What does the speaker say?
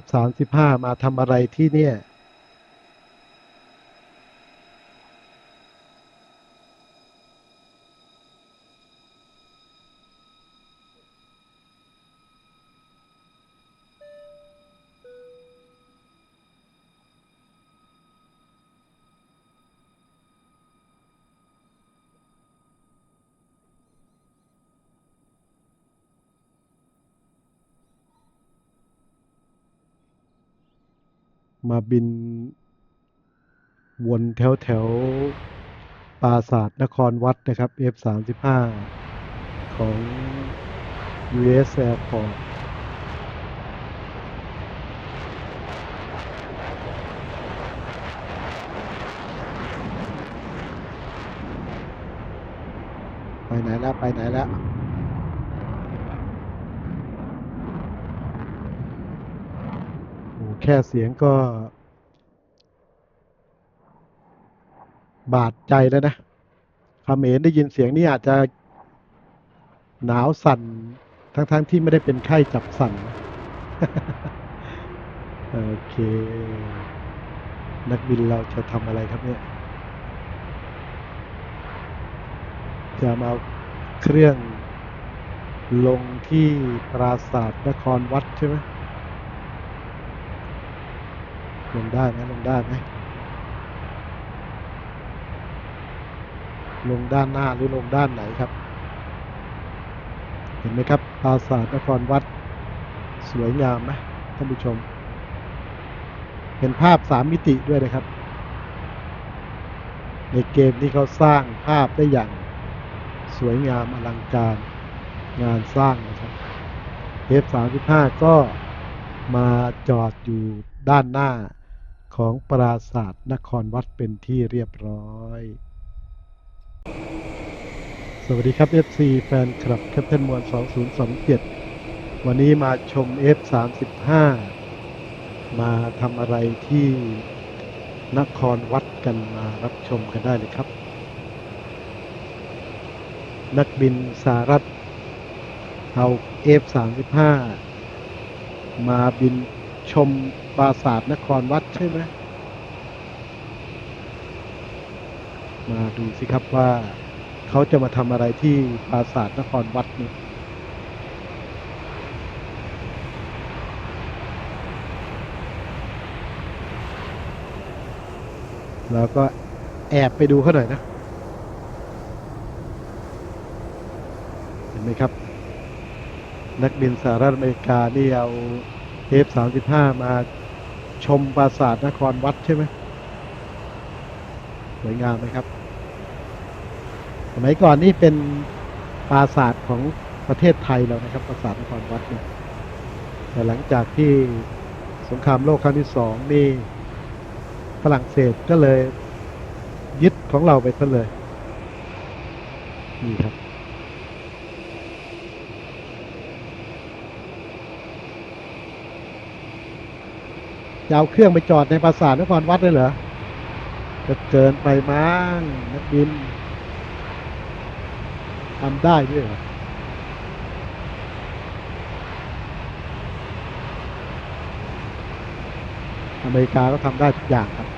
F สามสิบห้ามาทำอะไรที่เนี่ย มาบิน วนแถวแถวปราสาทนครวัดนะครับ F สามสิบห้าของ US Airport ไปไหนแล้ว ไปไหนแล้ว โอ้ แค่เสียงก็ บาดใจแล้วนะเมรได้ยินเสียงนี้อาจจะหนาวสั่น ทั้งๆทที่ไม่ได้เป็นไข้จับสั่น โอเค นักบินเราจะทำอะไรครับเนี่ย จะมาเอาเครื่องลงที่ปราสาทนครวัดใช่ไหม ลงได้ไหมลงได้ไหมลงด้านหน้าหรือลงด้านไหนครับ เห็นไหมครับปราสาทนครวัดสวยงามไหมท่านผู้ชมเป็นภาพสามมิติด้วยนะครับ ในเกมที่เขาสร้างภาพได้อย่างสวยงามอลังการงานสร้างนะครับเทป35ก็มาจอดอยู่ด้านหน้า ของปราสาทนครวัดเป็นที่เรียบร้อย สวัสดีครับ FC แฟนคลับแคปเทนมวล2027 วันนี้มาชม F35 มาทำอะไรที่นครวัดกันมารับชมกันได้เลยครับ นักบินสหรัฐเอา F35 มาบินชมปราสาทนครวัดใช่ไหม มาดูสิครับว่า เขาจะมาทำอะไรที่ปราสาทนครวัดนี่แล้วก็แอบไปดูเขาหน่อยนะ เห็นไหมครับ นักบินสหรัฐอเมริกานี่เอาเ F35 มาชมปราสาทนครวัดใช่ไหมสวยงามไหมครับ สมัยก่อนนี่เป็นปราสาทของประเทศไทยเรานะครับปราสาทนครวัดเนี่ยแต่หลังจากที่สงครามโลกครั้งที่สองนี่ฝรั่งเศสก็เลยยึดของเราไปซะเลยนี่ครับจะเอาเครื่องไปจอดในปราสาทนครวัดเลยเหรอจะเกินไปมั้งนักบิน ทำได้ด้วยเหรออเมริกาก็ทำได้ทุกอย่างครับ